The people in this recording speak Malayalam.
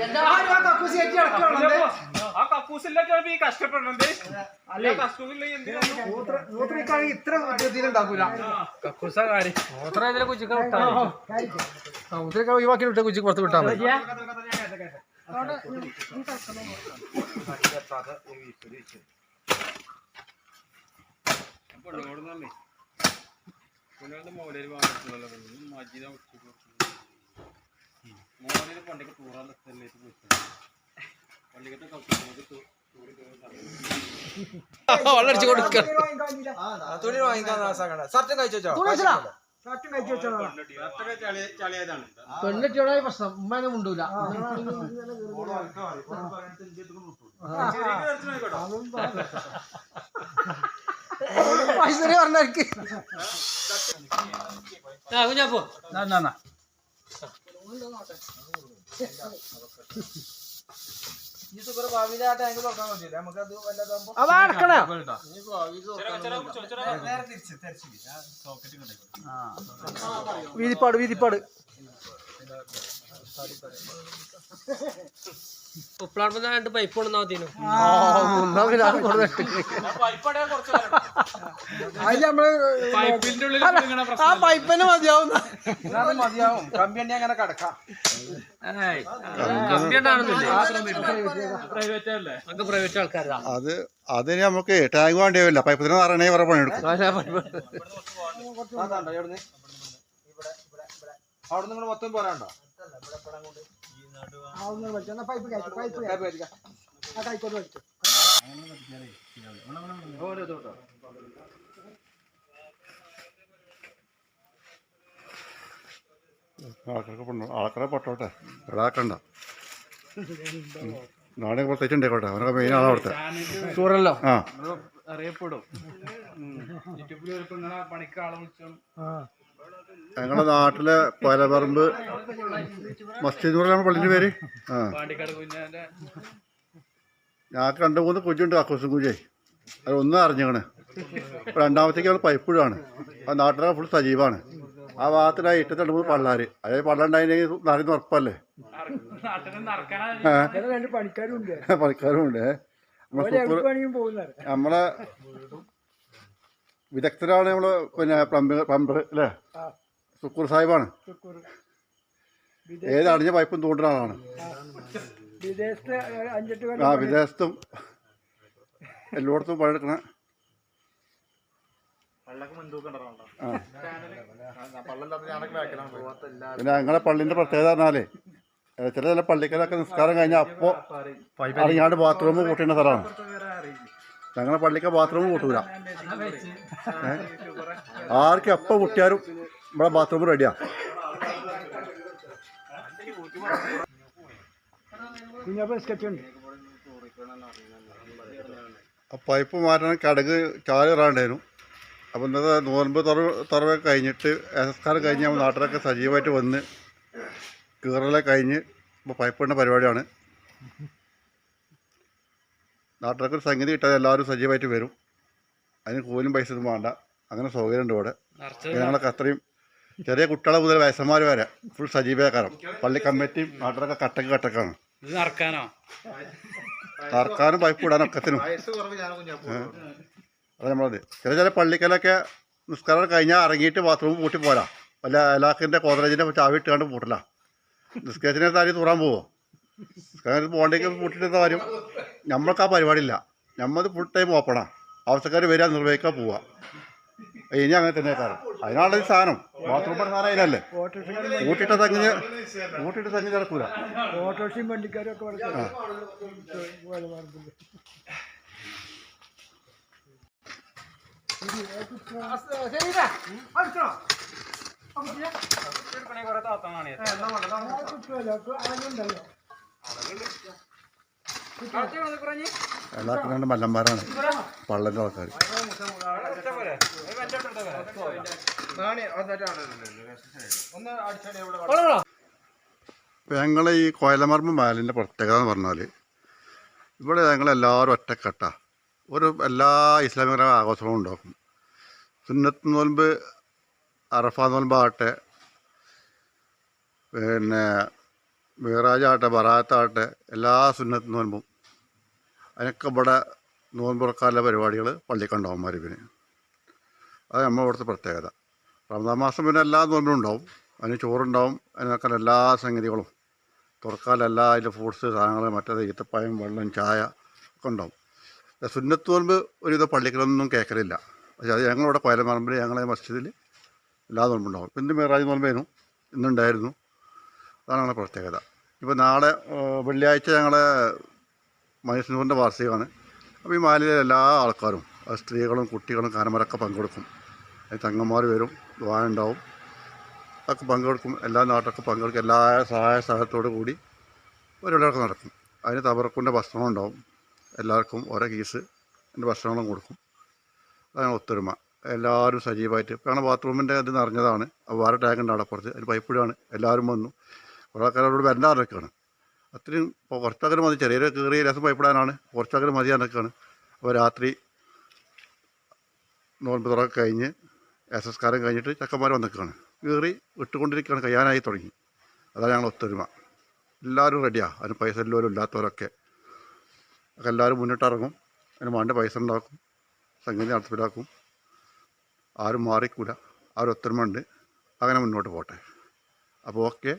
എല്ലാരും ആ കക്കൂസ് കയറ്റി ഇറക്കുകയാണല്ലേ? ആ കക്കൂസില്ലൊക്കെ ഈ കഷ്ടപ്പെടണത് അല്ല? കഷ്ടമില്ല എന്തിനാ? മൂത്ര- മൂത്രമൊഴിക്കുകയാണെങ്കിൽ ഇത്ര ഇതിലുണ്ടാക്കൂല മൂത്രമൊക്കെ ഒഴിവാക്കി വിട്ട കുച്ചിക്ക് പുറത്ത് വിട്ടാൽ മതി വെള്ളടിച്ച് കൊടുക്ക തുണി വാങ്ങിക്കാൻ ഷർട്ടും കഴിച്ചു വെച്ചോ? ഷർട്ടും കഴിച്ചു വെച്ചോ പെണ്ണിട്ടോടെ പ്രശ്നം. ഉമ്മനെ മുണ്ടൂല. പൈസ അടക്കണോ വീതിപ്പാട് വീതിപ്പാട്. ഉപ്പളാടുമ്പോ രണ്ട് പൈപ്പ് കൊണ്ടുവന്നാ മതിനു അതിൽ നമ്മൾ പൈപ്പിന്റെ ഉള്ളിൽ കുടുങ്ങണ ആ പൈപ്പിന് മതിയാവുന്ന മതിയാവും. കമ്പി തന്നെ അങ്ങനെ കിടക്കാം. കമ്പി ഉണ്ടാണെന്നില്ലേ പ്രൈവറ്റ് അല്ലേ? ഒക്കെ പ്രൈവറ്റ് ആൾക്കാരാ. അത് അതിന് നമുക്ക് ടാങ്ക് വേണ്ടി വരില്ല പൈപ്പ് തന്നെ നിറയണേ വേറെ പണിയെടുക്കും അതാണ്ടോ എവിടുന്ന് ഇവിടെ ഇവിടെ ഇവിടെ അവിടെ നിങ്ങൾ മൊത്തം പോരാണ്ടോ? പൈപ്പ് കയറ്റി പൈപ്പ് കയറ്റി. ആ കൈക്കോട്ട് വലിച്ചു ഓരോ ആൾക്കാർക്ക് ആൾക്കാരെ പൊട്ടോട്ടെ. ഇടാക്കണ്ട നാളെ അവനൊക്കെ മെയിൻ അവിടുത്തെ. ആ. അറിയപ്പെടും. ഞങ്ങളുടെ നാട്ടിലെ പലപറമ്പ് മസ്ജിദ് പള്ളിന്റെ പേര്? ആ. ഞങ്ങൾക്ക് രണ്ട് മൂന്ന് കുഞ്ഞുണ്ട് കക്കൂസും കുഞ്ഞേ അത് ഒന്നും അറിഞ്ഞേക്കണ്. രണ്ടാമത്തേക്ക് ഞങ്ങൾ പൈപ്പുഴാണ് ആ നാട്ടിലെ ഫുൾ സജീവാണ്. ആ ഭാഗത്തിലായി ഇട്ടത്തെ രണ്ട് മൂന്ന് പള്ളാർ അതായത് പള്ളം ഉണ്ടായിരുന്നെങ്കിൽ നിറയുന്ന ഉറപ്പല്ലേ? പണിക്കാരും ഉണ്ട്. നമ്മളെ വിദഗ്ധരാണ് നമ്മൾ പിന്നെ പ്ലംബർ പ്ലംബർ അല്ലേ? സുക്കൂർ സാഹിബാണ്. ഏത് അടിഞ്ഞ പൈപ്പും തൂണ്ടുന്ന ആളാണ്. വിദേശത്ത് അഞ്ചെട്ട് ആ വിദേശത്തും എല്ലായിടത്തും പഴക്കണ ആ. പിന്നെ ഞങ്ങളെ പള്ളിന്റെ പ്രത്യേകത പറഞ്ഞാലേ ചില ചില പള്ളിക്കാരൊക്കെ നിസ്കാരം കഴിഞ്ഞാൽ അപ്പോൾ അറിയാണ്ട് ബാത്റൂം കൂട്ടുന്ന സ്ഥലമാണ്. ഞങ്ങളെ പള്ളിക്ക് ബാത്റൂം കൂട്ടൂല. ആർക്കും എപ്പോ എപ്പോൾ കൂട്ടിയാലും ഇവിടെ ബാത്റൂം റെഡിയാ കുഞ്ഞാപ്പ സ്കെച്ച് ഉണ്ട് ആ പൈപ്പ് മാറ്റാൻ കടക് ചാലിറാണ്ടായിരുന്നു അപ്പോൾ ഇന്നത്തെ നോൻപ് തുറവ് തുറവൊക്കെ കഴിഞ്ഞിട്ട് എസ്കാരം കഴിഞ്ഞ് നമ്മൾ നാട്ടിലൊക്കെ സജീവമായിട്ട് വന്ന് കീറലൊക്കെ കഴിഞ്ഞ് ഇപ്പോൾ പൈപ്പ് ഇടുന്ന പരിപാടിയാണ്. നാട്ടിലൊക്കെ ഒരു സംഗതി കിട്ടാതെ എല്ലാവരും സജീവമായിട്ട് വരും. അതിന് കൂലും പൈസ ഒന്നും വേണ്ട. അങ്ങനെ സൗകര്യമുണ്ട് ഇവിടെ. ഞങ്ങളൊക്കെ അത്രയും ചെറിയ കുട്ടികളെ മുതൽ വയസ്സന്മാർ വരെ ഫുൾ സജീവകാരം പള്ളി കമ്മിറ്റിയും നാട്ടിലൊക്കെ കട്ടക്ക് കട്ടക്കാണ്. ഇത് നടക്കാനോ നറക്കാനും പൈപ്പ് ഇടാനും ഒക്കത്തിനും. അത് നമ്മളത് ചില ചില പള്ളിക്കലൊക്കെ നിസ്കാരം കഴിഞ്ഞാൽ ഇറങ്ങിയിട്ട് ബാത്റൂം പൂട്ടി പോരാ. വല്ല അലാഖിന്റെ കോതറേജിന്റെ ചാവി ഇട്ടുകൊണ്ട് പൂട്ടില്ല. നിസ്കാരത്തിന് താരി തൂറാൻ പോവോ? നിസ്കാരം പോകേണ്ടെങ്കിൽ പൂട്ടിട്ട് കാര്യം? നമ്മൾക്ക് ആ പരിപാടിയില്ല നമ്മത് ഫുൾ ടൈം ഓപ്പണാ ആവശ്യക്കാർ വരിക നിർവഹിക്കാൻ പോവുക ഇനി അങ്ങനെ തന്നെ കാരണം അതിനാണ് ഈ സാധനം. ബാത്റൂം സാധനം അതിനല്ലേ കൂട്ടിയിട്ട് തങ്ങി കൂട്ടിയിട്ട് തങ്ങി നടക്കൂല. ഓട്ടോറിക്ഷയും വണ്ടിക്കാരും ഒക്കെ മല്ലന്മാരാണ്. പള്ളന്റെ ആൾക്കാർ ഇപ്പം ഞങ്ങൾ ഈ കോയലമർമ്മ മാലിന്റെ പ്രത്യേകത എന്ന് പറഞ്ഞാൽ ഇവിടെ ഞങ്ങളെല്ലാവരും ഒറ്റക്കെട്ട. ഒരു എല്ലാ ഇസ്ലാമിക ആഘോഷങ്ങളും ഉണ്ടാക്കും. സുന്നത്ത് നോൽമ്പ് അറഫ നോൽമ്പാകട്ടെ പിന്നെ മീറാജാകട്ടെ ബറാത്താകട്ടെ എല്ലാ സുന്നത്ത് നോൽമ്പും. അതിനൊക്കെ ഇവിടെ നോൻപുറക്കാരുടെ പരിപാടികൾ പള്ളിക്കുണ്ടാവും മരുവിന് അത് നമ്മുടെ ഇവിടുത്തെ പ്രത്യേകത. റമദാൻ മാസം പിന്നെ എല്ലാ നോൻപിനും ഉണ്ടാവും. അതിന് ചോറുണ്ടാവും. അതിനൊക്കെ എല്ലാ സംഗതികളും. തുറക്കാലെല്ലാ അതിന്റെ ഫ്രൂട്ട്സ് സാധനങ്ങൾ മറ്റേത് ഈത്തപ്പായം വെള്ളം ചായ ഒക്കെ ഉണ്ടാവും. സുന്നത്ത് നോൻപ് ഒരുവിധ പള്ളിക്കലൊന്നും കേൾക്കലില്ല പക്ഷേ അത് ഞങ്ങളിവിടെ കൊയലമറമ്പിൽ ഞങ്ങളെ മസ്ജിദിൽ എല്ലാ നോൻപുണ്ടാവും ഇപ്പം ഇന്ന് മേറാജ് നോൻപേനു ഇന്നുണ്ടായിരുന്നു. അതാണ് ഞങ്ങളുടെ പ്രത്യേകത. ഇപ്പോൾ നാളെ വെള്ളിയാഴ്ച ഞങ്ങളെ മനുഷ്യനൂറിന്റെ വാർഷികമാണ്. അപ്പോൾ ഈ മാലിയിലെ എല്ലാ ആൾക്കാരും സ്ത്രീകളും കുട്ടികളും കാരണവരൊക്കെ പങ്കെടുക്കും. തങ്ങന്മാർ വരും ദ്വാര ഉണ്ടാവും അതൊക്കെ പങ്കെടുക്കും. എല്ലാ നാട്ടൊക്കെ പങ്കെടുക്കും. എല്ലാ സഹായ സഹായത്തോടു കൂടി പരിപാടികളൊക്കെ നടക്കും. അതിന് തബറക്കുന്റെ ഭക്ഷണം ഉണ്ടാവും. എല്ലാവർക്കും ഓരോ കീസ് അതിന്റെ ഭക്ഷണങ്ങളും കൊടുക്കും. അതാണ് ഒത്തൊരുമ. എല്ലാവരും സജീവമായിട്ട്. കാരണം ബാത്റൂമിന്റെ ഇത് നിറഞ്ഞതാണ്. വേറെ ടാങ്ക് ഉണ്ട് അവിടെ പുറത്ത് അതിന് പൈപ്പ് ഇടുകയാണ് എല്ലാവരും വന്നു. കുറേ ആൾക്കാരോട് വരണ്ടാറൊക്കെയാണ് അത്രയും ഇപ്പോൾ കുറച്ചകരം മതി. ചെറിയ കീറിയ രസം പൈപ്പിടാനാണ്. കുറച്ചകരം മതി എന്നൊക്കെയാണ് അപ്പോൾ രാത്രി നോൻപ് കഴിഞ്ഞ് എസ് എസ് കാരം കഴിഞ്ഞിട്ട് ചക്കന്മാർ വന്നിരിക്കുകയാണ്. കീറി വിട്ടുകൊണ്ടിരിക്കുകയാണ്. കഴിയാനായി തുടങ്ങി. അതാണ് ഞങ്ങൾ ഒത്തൊരുമ. എല്ലാവരും റെഡിയാണ് അതിന് പൈസ എല്ലാവരും ഇല്ലാത്തവരൊക്കെ. എല്ലാവരും മുന്നിട്ടിറങ്ങും അതിന് വേണ്ട പൈസ ഉണ്ടാക്കും. സംഗീതം നടത്തിപ്പിലാക്കും ആരും മാറിക്കൂല. ആരും ഒത്തൊരുമ ഉണ്ട്. അങ്ങനെ മുന്നോട്ട് പോട്ടെ. അപ്പോൾ ഓക്കെ